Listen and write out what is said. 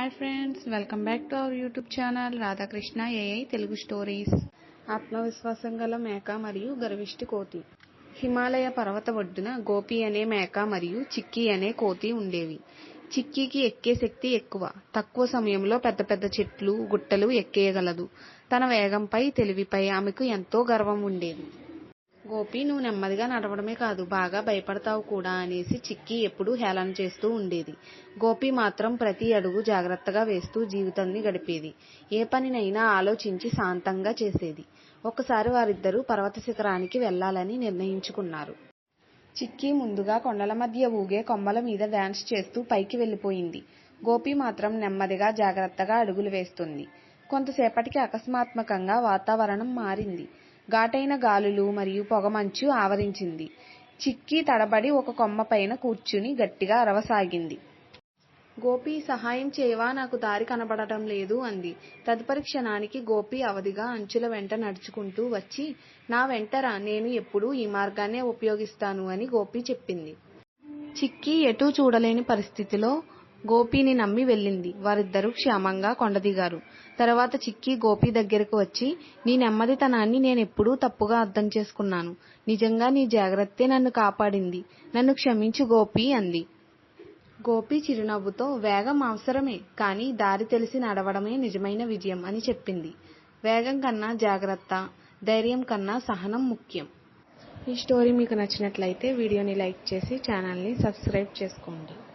Hi friends welcome back to our YouTube channel Radhakrishna AI Telugu stories ఆత్మవిశ్వాసం గల మేక మరియు గర్విష్టి కోతి. హిమాలయ పర్వత ఒడ్డున గోపి అనే మేక మరియు చిక్కీ అనే కోతి ఉండేవి. చిక్కీకి ఎక్కే శక్తి ఎక్కువ. తక్కువ సమయంలో పెద్ద పెద్ద చెట్లు గుట్టలు ఎక్కేయగలదు. తన వేగంపై తెలివిపై ఆమెకు ఎంతో గర్వం ఉండేది. గోపి నువ్వు నెమ్మదిగా నడవడమే కాదు బాగా భయపడతావు కూడా అనేసి చిక్కీ ఎప్పుడూ హేళన చేస్తూ ఉండేది. గోపి మాత్రం ప్రతి అడుగు జాగ్రత్తగా వేస్తూ జీవితాన్ని గడిపేది. ఏ పనినైనా ఆలోచించి శాంతంగా చేసేది. ఒకసారి వారిద్దరూ పర్వత శిఖరానికి వెళ్ళాలని నిర్ణయించుకున్నారు. చిక్కీ ముందుగా కొండల మధ్య ఊగే కొమ్మల మీద డాన్స్ చేస్తూ పైకి వెళ్ళిపోయింది గోపి మాత్రం నెమ్మదిగా జాగ్రత్తగా అడుగులు వేస్తుంది. కొంతసేపటికి అకస్మాత్మకంగా వాతావరణం మారింది. ఘాటైన గాలులు మరియు పొగమంచు ఆవరించింది. చిక్కీ తడబడి ఒక కొమ్మ పైన కూర్చుని గట్టిగా అరవసాగింది. గోపి సహాయం చేయవా? నాకు దారి కనబడటం లేదు అంది. తదుపరి క్షణానికి గోపి అవధిగా అంచుల వెంట నడుచుకుంటూ వచ్చి నా వెంటరా నేను ఎప్పుడూ ఈ మార్గాన్నే ఉపయోగిస్తాను అని గోపి చెప్పింది. చిక్కీ ఎటూ చూడలేని పరిస్థితిలో గోపిని నమ్మి వెళ్ళింది. వారిద్దరూ క్షేమంగా కొండదిగారు. తర్వాత చిక్కి గోపి దగ్గరకు వచ్చి నీ నెమ్మదితనాన్ని నేనెప్పుడూ తప్పుగా అర్థం చేసుకున్నాను. నిజంగా నీ జాగ్రత్తే నన్ను కాపాడింది. నన్ను క్షమించు గోపి అంది. గోపి చిరునవ్వుతో వేగం అవసరమే కానీ దారి తెలిసి నడవడమే నిజమైన విజయం అని చెప్పింది. వేగం కన్నా జాగ్రత్త ధైర్యం కన్నా సహనం ముఖ్యం. ఈ స్టోరీ మీకు నచ్చినట్లయితే వీడియోని లైక్ చేసి ఛానల్ని సబ్స్క్రైబ్ చేసుకోండి.